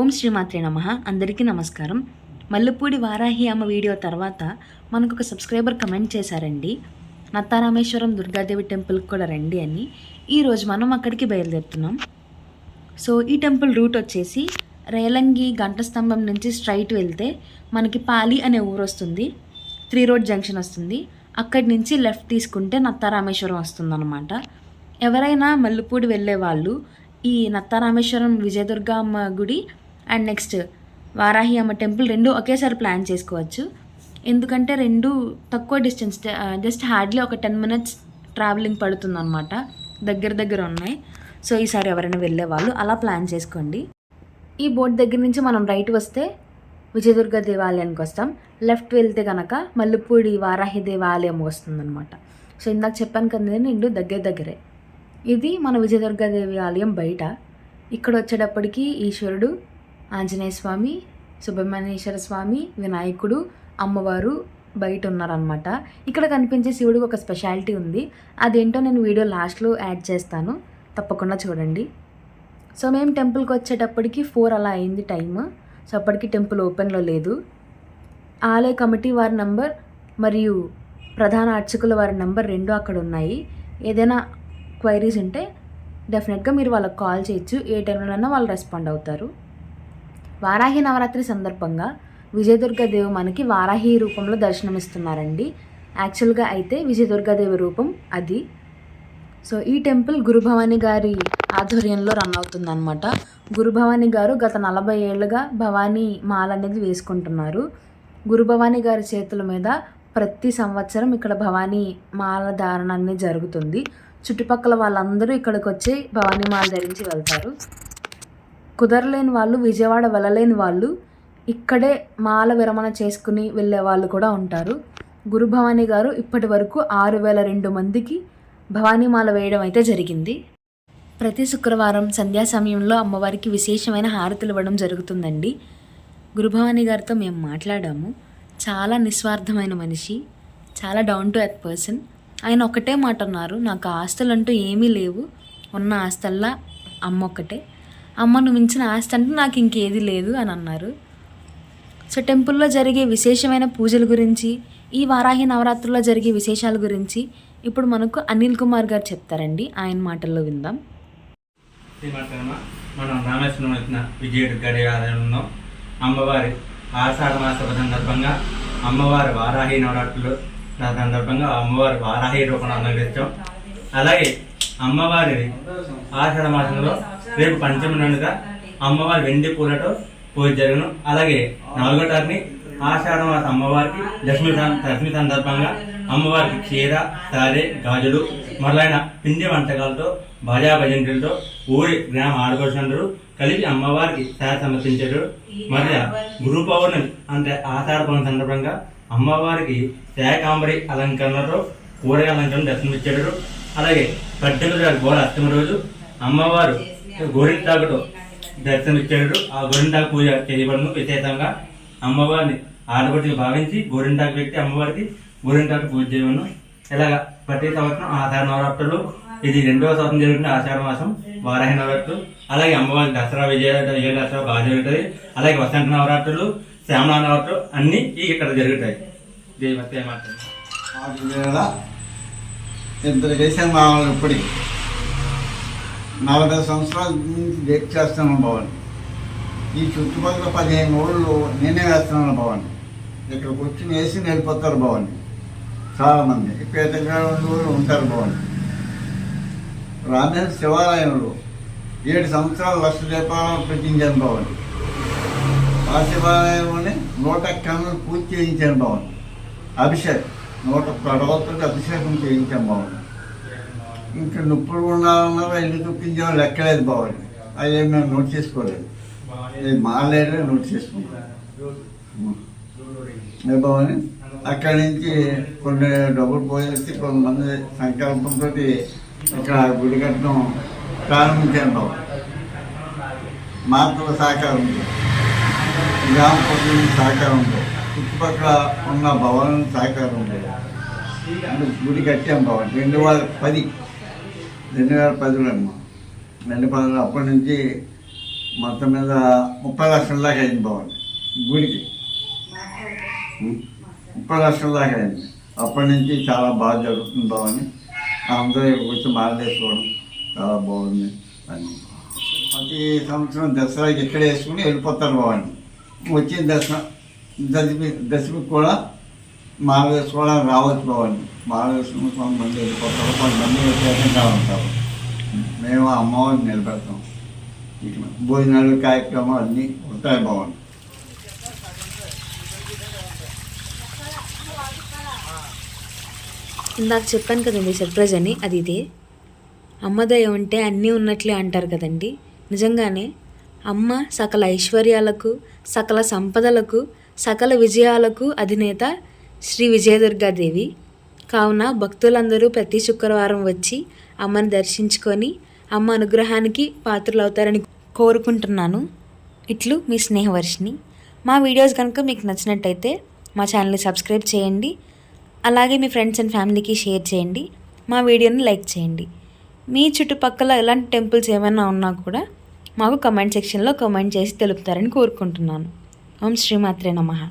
ఓం శ్రీమాత్రే నమ. అందరికీ నమస్కారం. మల్లెపూడి వారాహి అమ్మ వీడియో తర్వాత మనకు ఒక సబ్స్క్రైబర్ కమెంట్ చేశారండి. నత్తారామేశ్వరం దుర్గాదేవి టెంపుల్కి కూడా రండి అని. ఈరోజు మనం అక్కడికి బయలుదేరుతున్నాం. సో ఈ టెంపుల్ రూట్ వచ్చేసి రేలంగి గంట స్తంభం నుంచి స్ట్రైట్ వెళ్తే మనకి పాలి అనే ఊరు వస్తుంది. త్రీ రోడ్ జంక్షన్ వస్తుంది. అక్కడి నుంచి లెఫ్ట్ తీసుకుంటే నత్తారామేశ్వరం వస్తుందన్నమాట. ఎవరైనా మల్లెపూడి వెళ్ళే వాళ్ళు ఈ నత్తారామేశ్వరం విజయదుర్గ అమ్మ గుడి అండ్ నెక్స్ట్ వారాహి అమ్మ టెంపుల్ రెండు ఒకేసారి ప్లాన్ చేసుకోవచ్చు. ఎందుకంటే రెండు తక్కువ డిస్టెన్స్ జస్ట్ హార్డ్లీ ఒక టెన్ మినిట్స్ ట్రావెలింగ్ పడుతుంది అనమాట దగ్గర దగ్గర ఉన్నాయి. సో ఈసారి ఎవరైనా వెళ్ళే వాళ్ళు అలా ప్లాన్ చేసుకోండి. ఈ బోట్ దగ్గర నుంచి మనం రైట్ వస్తే విజయదుర్గ దేవాలయానికి వస్తాం. లెఫ్ట్ వెళ్తే కనుక మల్లెపూడి వారాహి దేవాలయం వస్తుందన్నమాట. సో ఇందాక చెప్పాను కదా నిండు దగ్గర దగ్గరే. ఇది మన విజయదుర్గ దేవాలయం బయట. ఇక్కడ వచ్చేటప్పటికి ఈశ్వరుడు ఆంజనేయ స్వామి సుబ్రహ్మణ్యేశ్వర స్వామి వినాయకుడు అమ్మవారు బయట ఉన్నారనమాట ఇక్కడ కనిపించే శివుడికి ఒక స్పెషాలిటీ ఉంది. అదేంటో నేను వీడియో లాస్ట్లో యాడ్ చేస్తాను. తప్పకుండా చూడండి. సో మేము టెంపుల్కి వచ్చేటప్పటికి ఫోర్ అలా అయింది టైమ్. సో అప్పటికి టెంపుల్ ఓపెన్లో లేదు. ఆలయ కమిటీ వారి నంబర్ మరియు ప్రధాన అర్చకుల వారి నంబర్ రెండు అక్కడ ఉన్నాయి. ఏదైనా క్వైరీస్ ఉంటే డెఫినెట్గా మీరు వాళ్ళకి కాల్ చేయొచ్చు. ఏ టైంలోనైనా వాళ్ళు రెస్పాండ్ అవుతారు. వారాహి నవరాత్రి సందర్భంగా విజయదుర్గాదేవి మనకి వారాహి రూపంలో దర్శనమిస్తున్నారండి. యాక్చువల్గా అయితే విజయదుర్గాదేవి రూపం అది. సో ఈ టెంపుల్ గురుభవాని గారి ఆధ్వర్యంలో రన్ అవుతుందన్నమాట. గురుభవాని గారు గత నలభై ఏళ్ళుగా భవానీ మాల అనేది వేసుకుంటున్నారు. గురుభవాని గారి చేతుల మీద ప్రతి సంవత్సరం ఇక్కడ భవానీ మాల ధారణ అనేది జరుగుతుంది. చుట్టుపక్కల వాళ్ళందరూ ఇక్కడికి వచ్చి భవానీ మాల ధరించి వెళ్తారు. కుదరలేని వాళ్ళు విజయవాడ వెళ్ళలేని వాళ్ళు ఇక్కడే మాల విరమణ చేసుకుని వెళ్ళే వాళ్ళు కూడా ఉంటారు. గురుభవాని గారు ఇప్పటి వరకు ఆరు వేల రెండు మందికి భవానీ మాల వేయడం అయితే జరిగింది. ప్రతి శుక్రవారం సంధ్యా సమయంలో అమ్మవారికి విశేషమైన హారతులు ఇవ్వడం జరుగుతుందండి. గురుభవాని గారితో మేము మాట్లాడాము. చాలా నిస్వార్థమైన మనిషి చాలా డౌన్ టు ఎర్త్ పర్సన్ ఆయన ఒకటే మాట అన్నారు నాకు ఆస్తులంటూ ఏమీ లేవు. ఉన్న ఆస్తల్లా అమ్మ నువ్వు మించిన ఆస్తి అంటే నాకు ఇంకేది లేదు అని అన్నారు. సో టెంపుల్లో జరిగే విశేషమైన పూజల గురించి ఈ వారాహి నవరాత్రుల్లో జరిగే విశేషాల గురించి ఇప్పుడు మనకు అనిల్ కుమార్ గారు చెప్తారండి. ఆయన మాటల్లో విందాం. మనం రామేశ్వరం వచ్చిన విజయుడి గడియారంలో అమ్మవారి ఆషాఢ మాస సందర్భంగా అమ్మవారి వారాహి నవరాత్రులు సందర్భంగా అమ్మవారి వారాహి రూపంలో అలంకరించాం అలాగే అమ్మవారి ఆషాఢ మాసంలో రేపు పంచమి నుండిగా అమ్మవారి వెండి పూలతో పూజ జరుగును. అలాగే నాలుగో తారీఖుని ఆషాఢ మాస అమ్మవారికి లక్ష్మి లక్ష్మి సందర్భంగా అమ్మవారికి క్షీర సారే గాజులు మొదలైన పిండి వంటకాలతో భాజా భజంతులతో ఊరి గ్రామ ఆడపడుచులందరూ కలిపి అమ్మవారికి సేవ సమర్పించారు. మరియు గురు పౌర్ణమి అంటే ఆషాఢ పౌర్ణమి సందర్భంగా అమ్మవారికి శాకాంబరి అలంకరణతో కూరగాయ అలంకరణ దర్శనమిచ్చారు. అలాగే పద్దెనిమిది గోడ అష్టమి రోజు అమ్మవారు గోరింటాకుతో దర్శనమిచ్చాడు. ఆ గోరింటాకు పూజ చేయబడను. విశేషంగా అమ్మవారిని ఆడపడిగా భావించి గోరింటాకు వ్యక్తి అమ్మవారికి గోరింటాకు పూజ చేయబడును. ఇలాగ ప్రతి సంవత్సరం ఆషాఢ నవరాత్రులు. ఇది రెండవ సంవత్సరం జరుగుతున్న ఆషాఢ మాసం వారాహ నవరాత్రులు. అలాగే అమ్మవారి దసరా విజయ విజయ దసరా బాగా జరుగుతుంది అలాగే వసంత నవరాత్రులు శ్యామల నవరాత్రులు అన్నీ ఇక్కడ జరుగుతాయి. దేవతే మాత్రం. ఇద్దరు చేశాను మామూలు ఇప్పటికి? నలభై సంవత్సరాల నుంచి డేట్ చేస్తున్నాను భవన్. ఈ చుట్టుపక్కల పదిహేను ఊళ్ళు నేనే వేస్తున్నాను భవన్. ఇక్కడికి వచ్చి వేసి వెళ్ళిపోతారు భవన్. చాలామంది. పేదగా ఊళ్ళు ఉంటారు భవన్. రామేశ్వర శివాలయంలో ఏడు సంవత్సరాలు లక్ష దీపాలను పెట్టించాను భవన్. ఆ శివాలయంలోనే నూట కన్నులు పూజ చేయించాను భవన్. అభిషేక్. నూట పడవలతో అభిషేకం చేయించాం బాగుంది ఇంకా నొప్పులు ఉండాలన్నా ఎన్ని చూపించామో లెక్కలేదు బాగుంది అవి మేము నోట్ చేసుకోలేదు. ఇది మారలేదు నోట్ చేసుకున్నాం. బావని అక్కడి నుంచి కొన్ని డబ్బులు పోయేసి కొంతమంది సంకల్పంతో ఇక్కడ గుడి కట్టడం ప్రారంభించాను బాబు. మాతృ సహకారం ఉంది. గ్రామ ప్రజల సహకారం ఉంది. చుట్టుపక్కల ఉన్న భవనం సహకారం ఉంది. అంటే గుడి కట్టాం భవన్ రెండు వేల పది రెండు వేల పదిలో అమ్మ రెండు పదిలో అప్పటి నుంచి మొత్తం మీద ముప్పై లక్షల దాకా అయింది బాగుంది గుడికి? ముప్పై లక్షల దాకా అయింది. అప్పటి నుంచి చాలా బాగా జరుగుతుంది బాగుంది అందరూ వచ్చి మాలేసుకోవడం చాలా బాగుంది. అని. ప్రతి సంవత్సరం దసరాకి ఇక్కడ వేసుకుని వెళ్ళిపోతారు బాగుంది వచ్చిన దసరా దశమి దశమికి కూడా మాల వేసుకోవడానికి రావచ్చు బాగుంది మాల వేసుకుని కొంతమంది వెళ్ళిపోతారు కొంతమంది వ్యత్యాసంగా ఉంటారు. మేము అమ్మవారిని నిలబెడతాం. ఇట్లా భోజనాలు కార్యక్రమాలు అన్నీ ఉంటాయి బాగుంది ఇందాక చెప్పాను కదండి సర్ప్రైజ్ అని అది ఇదే. అమ్మదయ ఉంటే అన్నీ ఉన్నట్లే అంటారు కదండి. నిజంగానే అమ్మ సకల ఐశ్వర్యాలకు సకల సంపదలకు సకల విజయాలకు అధినేత శ్రీ విజయదుర్గాదేవి కావున భక్తులందరూ ప్రతి శుక్రవారం వచ్చి అమ్మని దర్శించుకొని అమ్మ అనుగ్రహానికి పాత్రలవుతారని కోరుకుంటున్నాను. ఇట్లు మీ స్నేహవర్షిని మా వీడియోస్ కనుక మీకు నచ్చినట్టయితే మా ఛానల్ని సబ్స్క్రైబ్ చేయండి. అలాగే మీ ఫ్రెండ్స్ అండ్ ఫ్యామిలీకి షేర్ చేయండి. మా వీడియోని లైక్ చేయండి. మీ చుట్టుపక్కల ఎలాంటి టెంపుల్స్ ఏమైనా ఉన్నా కూడా మాకు కమెంట్ సెక్షన్లో కమెంట్ చేసి తెలుపుతారని కోరుకుంటున్నాను. ఓం శ్రీమాత్రే నమః.